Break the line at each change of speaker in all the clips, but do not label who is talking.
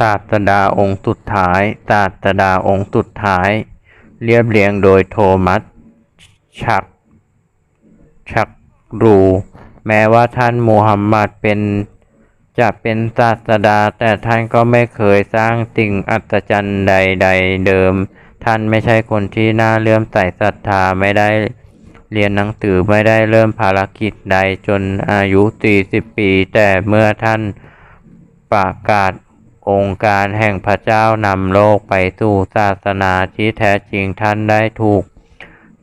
ศาสดาองค์สุดท้าย ศาสดาองค์สุดท้าย เรียบเรียงโดยโทมัส ชัก ชักรู แม้ว่าท่านมูฮัมหมัดเป็นจะเป็นศาสดา แต่ท่านก็ไม่เคยสร้างสิ่งอัศจรรย์ใด ๆ เดิม ท่านไม่ใช่คนที่น่าเลื่อมใสศรัทธาไม่ได้เรียนหนังสือไม่ได้เริ่มภารกิจใดจนอายุ 40 ปี แต่เมื่อท่านประกาศ องค์การแห่งพระเจ้านำโลกไปสู่ศาสนาที่แท้จริงท่านได้ถูก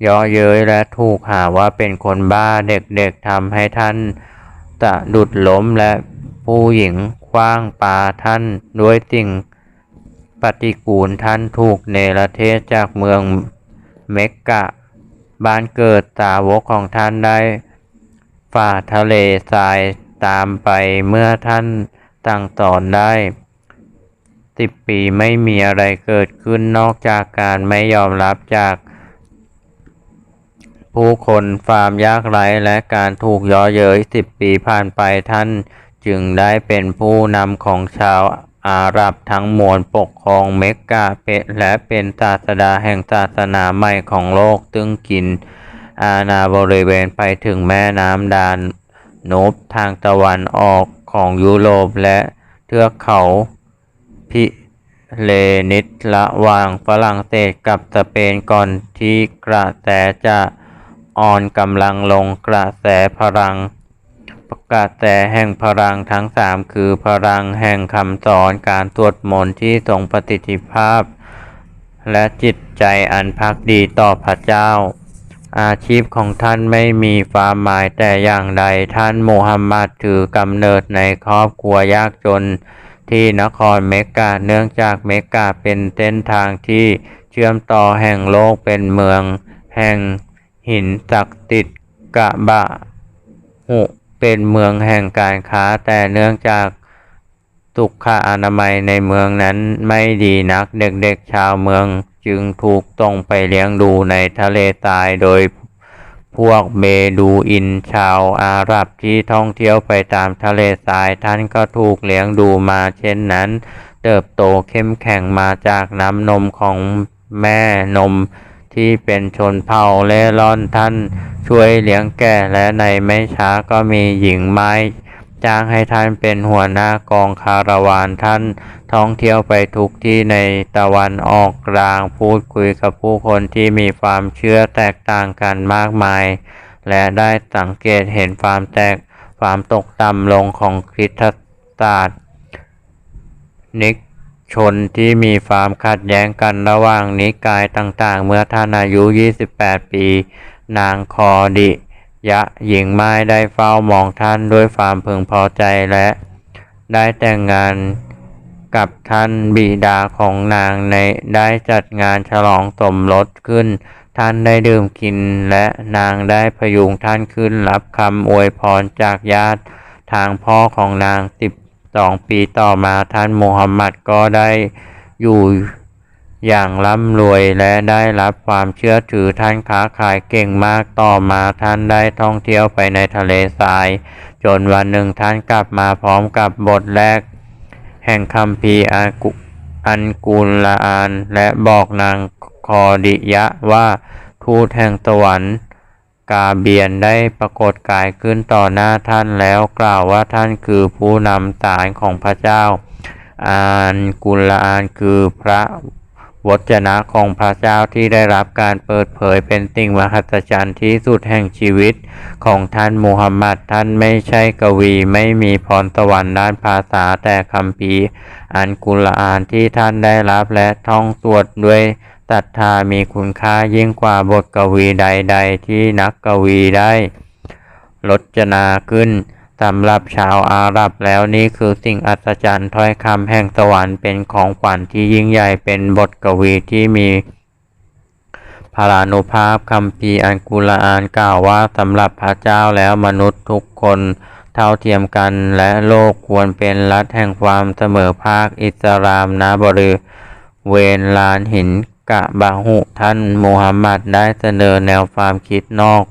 ย่อเย้ยและถูกหาว่าเป็นคนบ้าเด็กๆทำให้ท่านสะดุดล้มและผู้หญิงคว้างปาท่านด้วยสิ่งปฏิกูลท่านถูกเนรเทศจากเมืองเมกกะ บ้านเกิดสาวกของท่านได้ฝ่าทะเลทรายตามไปเมื่อท่านตั้งสอนได้ สิบปีไม่มีอะไรเกิดขึ้นนอกจากการไม่ยอมรับจาก ผู้คนความยากไร้และการถูกย่อเย้ยสิบปีผ่านไปท่านจึงได้เป็นผู้นำของชาวอาหรับทั้งมวลปกครองเมกกาเปและเป็นศาสดาแห่งศาสนาใหม่ของโลกตึงกินอาณาบริเวณไปถึงแม่น้ำดานโนบทางตะวันออกของยุโรปและเทือกเขา พิเลนิสระหว่างฝรั่งเศสกับสเปนก่อนที่กระแสจะอ่อนกำลังลงกระแสพลังกระแสแห่งพลังทั้งสามคือพลังแห่งคำสอนการสวดมนที่ทรงประสิทธิภาพ และจิตใจอันพักดีต่อพระเจ้า อาชีพของท่านไม่มีความหมายแต่อย่างใดท่านมูฮัมหมัดถือกำเนิดในครอบครัวยากจน ที่นครเมกาเนื่องจากเมกาเป็นเส้นทางที่เชื่อมต่อแห่งโลกเป็นเมือง แห่งหินศักดิ์สิทธิ์กะบะหุเป็นเมืองแห่งการค้าแต่เนื่องจากสุขอนามัยในเมืองนั้นไม่ดีนักเด็กๆชาวเมืองจึงถูกต้องไปเลี้ยงดูในทะเลทรายโดย พวกเบดูอินชาวอาหรับที่ท่องเที่ยวไปตามทะเลทรายท่านก็ถูกเลี้ยงดูมาเช่นนั้น เติบโตเข้มแข็งมาจากน้ำนมของแม่นมที่เป็นชนเผ่าเล่ร่อนท่านช่วยเลี้ยงแก่และในไม่ช้าก็มีหญิงไม้ จ้างให้ท่านเป็นหัวหน้ากองคาราวานท่านท่องเที่ยวไปทุกที่ในตะวันออกกลางพูดคุยกับผู้คนที่มีความเชื่อแตกต่างกันมากมาย และได้สังเกตเห็นความแตกความตกต่ำลงของคริสตศาสตร์นิกชนที่มีความขัดแย้งกันระหว่างนิกายต่างๆ เมื่อท่านอายุ 28 ปี นางคอดิ ยะหญิงไม้ได้เฝ้ามองท่านด้วยความพึงพอใจและ ได้แต่งงานกับท่านบิดาของนางในได้จัดงานฉลองสมรสขึ้น ท่านได้ดื่มกินและนางได้พยุงท่านขึ้นรับคำอวยพรจากญาติทางพ่อของนางสิบสองปีต่อมาท่านมูฮัมหมัดก็ได้อยู่ อย่างร่ำรวยและได้รับความเชื่อถือท่านค้าขายเก่งมากต่อมาท่านได้ท่องเที่ยวไปในทะเลทราย จนวันหนึ่งท่านกลับมาพร้อมกับบทแรก แห่งคำพีอากุอันกุลละอานและบอกนางคอดิยะว่าทูตแห่งสวรรค์กาเบียนได้ปรากฏกายขึ้นต่อหน้าท่านแล้วกล่าวว่าท่านคือผู้นำสายของพระเจ้า อานกุลละอานคือพระ วจนะของพระเจ้าที่ได้รับการเปิดเผยเป็นสิ่งมหัศจรรย์ที่สุดแห่งชีวิตของท่านมูฮัมหมัดท่านไม่ใช่กวีไม่มีพรสวรรค์ด้านภาษาแต่คำพีอันกุลอานที่ท่านได้รับและท่องสวดด้วยศรัทธามีคุณค่ายิ่งกว่าบทกวีใด ๆ ที่นักกวีได้รจนาขึ้น สำหรับชาวอาหรับแล้วนี่คือสิ่งอัศจรรย์ถ้อยคำแห่งสวรรค์เป็นของขวัญที่ยิ่งใหญ่เป็นบทกวีที่มีพลานุภาพคำพีอันกุลอานกล่าวว่าสำหรับพระเจ้าแล้วมนุษย์ทุกคนเท่าเทียมกันและโลกควรเป็นรัฐแห่งความเสมอภาคอิสลามนะบริเวณลานหินกะบะหุท่านมูฮัมหมัดได้เสนอแนวความคิดนอก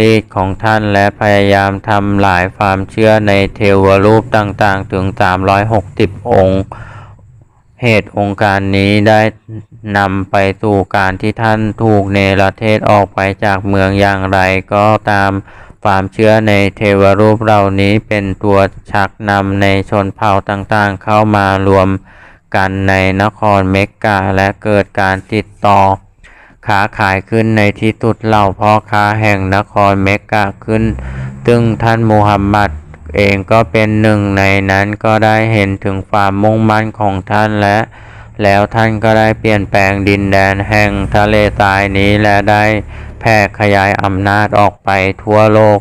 รีดของท่านและพยายามทำหลายความเชื่อในเทวรูปต่างๆ ถึง 360 องค์ เหตุองค์การนี้ได้นำไปสู่การที่ท่านถูกเนรเทศออกไปจากเมืองอย่างไรก็ตามความเชื่อในเทวรูปเหล่านี้เป็นตัวชักนำในชนเผ่าต่างๆ เข้ามารวมกันในนครเมกกาและเกิดการติดต่อ ค้าขายขึ้นในที่สุดเหล่าพ่อค้าแห่งนครเมกกาขึ้น ซึ่งท่านมูฮัมหมัดเองก็เป็นหนึ่งในนั้นก็ได้เห็นถึงความมุ่งมั่นของท่านและ แล้วท่านก็ได้เปลี่ยนแปลงดินแดนแห่งทะเลทรายนี้และได้แผ่ขยายอำนาจออกไปทั่วโลก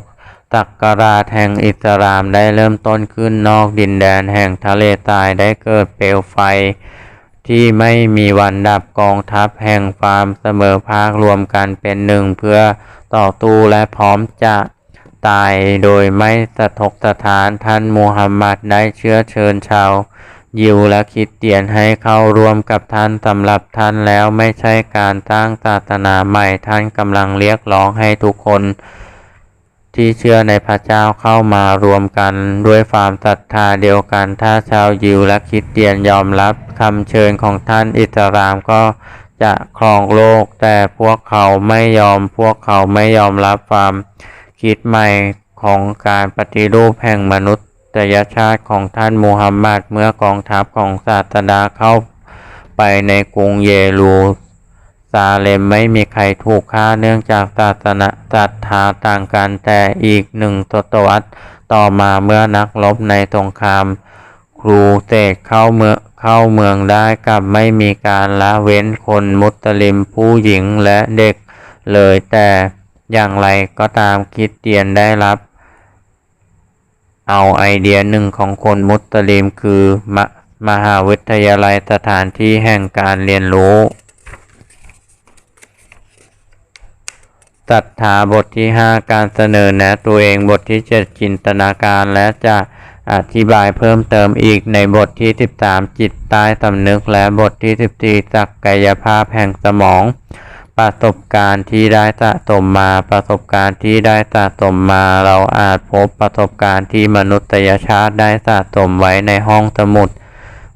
ตักกราชแห่งอิสลามได้เริ่มต้นขึ้นนอกดินแดนแห่งทะเลทรายได้เกิดเปลวไฟ ที่ไม่มีวันดับกองทัพแห่งความเสมอภาครวมกันเป็นหนึ่งเพื่อต่อตู้และพร้อมจะตายโดยไม่สะทกสะทานท่านมูฮัมหมัดได้เชื้อเชิญชาว ยิวและคิดเตียนให้เข้าร่วมกับท่านสำหรับท่านแล้วไม่ใช่การสร้างศาสนาใหม่ท่านกำลังเรียกร้องให้ทุกคน ที่เชื่อในพระเจ้าเข้ามารวมกัน ด้วยความศรัทธาเดียวกัน ถ้าชาวยิวและคริดเตียนยอมรับคำเชิญของท่านอิสลามก็จะครองโลก แต่พวกเขาไม่ยอมพวกเขาไม่ยอมรับความคิดใหม่ของการปฏิรูปแห่งมนุษยชาติของท่านมูฮัมหมัดเมื่อกองทัพของศาสดาเข้าไปในกรุงเยรู ซาเลมไม่มีใครถูกฆ่าเนื่องจากศาสนาศรัทธาต่างกันแต่อีกหนึ่งศตวรรษต่อมาเมื่อนักรบในสงคราม ครูเสกเข้าเมืองเข้าเมืองได้กับไม่มีการละเว้นคนมุสลิมผู้หญิงและเด็กเลยแต่อย่างไรก็ตามคิดเตียนได้รับ เอาไอเดียหนึ่งของคนมุสลิมคือมมหาวิทยาลัยสถานที่แห่งการเรียนรู้ ศรัทธาบทที่ 5 การเสนอแนะตัวเองบทที่ 7 จินตนาการและจะอธิบายเพิ่มเติมอีกในบทที่ 13 จิตใต้สำนึกและบทที่ 14ศักยภาพแห่งสมอง ประสบการณ์ที่ได้สะสมมา ประสบการณ์ที่ได้สะสมมา เราอาจพบประสบการณ์ที่มนุษยชาติได้สะสมไว้ในห้องสมุด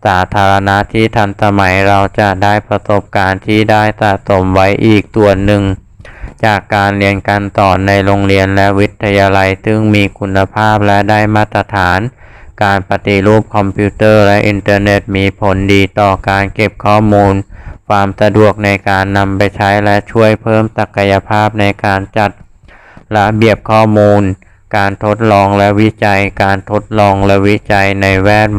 สาธารณะที่ทันสมัยเราจะได้ประสบการณ์ที่ได้สะสมไว้อีกตัวหนึ่ง จากการเรียนการสอนในโรงเรียนและวิทยาลัย ซึ่งมีคุณภาพและได้มาตรฐาน การปฏิรูปคอมพิวเตอร์และอินเทอร์เน็ตมีผลดีต่อการเก็บข้อมูล ความสะดวกในการนำไปใช้และช่วยเพิ่มศักยภาพในการจัดระเบียบข้อมูล การทดลองและวิจัย การทดลองและวิจัยในแวด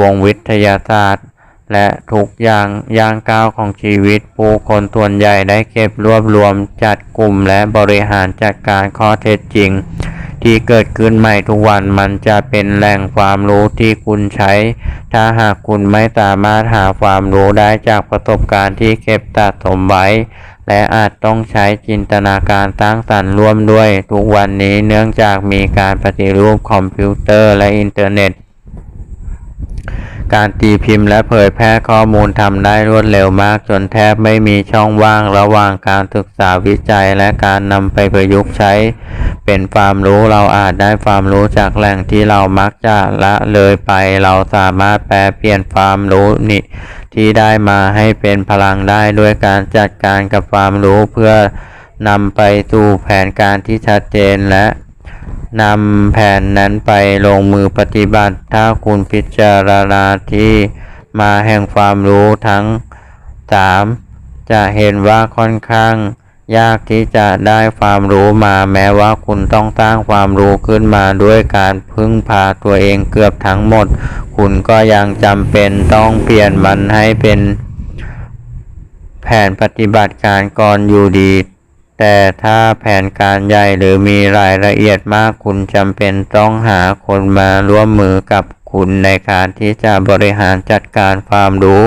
วงวิทยาศาสตร์ และทุกอย่างย่างก้าวของชีวิต ผู้คนส่วนใหญ่ได้เก็บรวบรวมจัดกลุ่มและบริหารจัดการข้อเท็จจริง ที่เกิดขึ้นใหม่ทุกวันมันจะเป็นแหล่งความรู้ที่คุณใช้ ถ้าหากคุณไม่สามารถหาความรู้ได้จากประสบการณ์ที่เก็บสะสมไว้ และอาจต้องใช้จินตนาการสร้างสรรค์ร่วมด้วย ทุกวันนี้เนื่องจากมีการปฏิรูปคอมพิวเตอร์และอินเทอร์เน็ต การตีพิมพ์และเผยแพร่ข้อมูลทำได้รวดเร็วมากจนแทบไม่มีช่องว่างระหว่างการศึกษาวิจัยและการนำไปประยุกต์ใช้ เป็นความรู้เราอาจได้ความรู้จากแหล่งที่เรามักจะละเลยไป เราสามารถแปลเปลี่ยนความรู้นี่ที่ได้มาให้เป็นพลังได้ด้วยการจัดการกับความรู้เพื่อนำไปสู่แผนการที่ชัดเจนและ นำแผนนั้นไปลงมือปฏิบัติ ถ้าคุณพิจารณาที่มาแห่งความรู้ทั้งสามจะเห็นว่าค่อนข้าง ยากที่จะได้ความรู้มาแม้ว่าคุณต้องสร้างความรู้ขึ้นมาด้วยการพึ่งพาตัวเองเกือบทั้งหมด คุณก็ยังจำเป็นต้องเปลี่ยนมันให้เป็น แผนปฏิบัติการก่อนอยู่ดี แต่ถ้าแผนการใหญ่หรือมีรายละเอียดมากคุณจำเป็นต้องหาคนมาร่วมมือกับคุณในการที่จะบริหารจัดการความรู้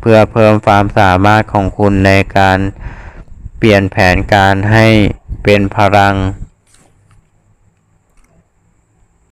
เพื่อเพิ่มความสามารถของคุณในการเปลี่ยนแผนการให้เป็นพลัง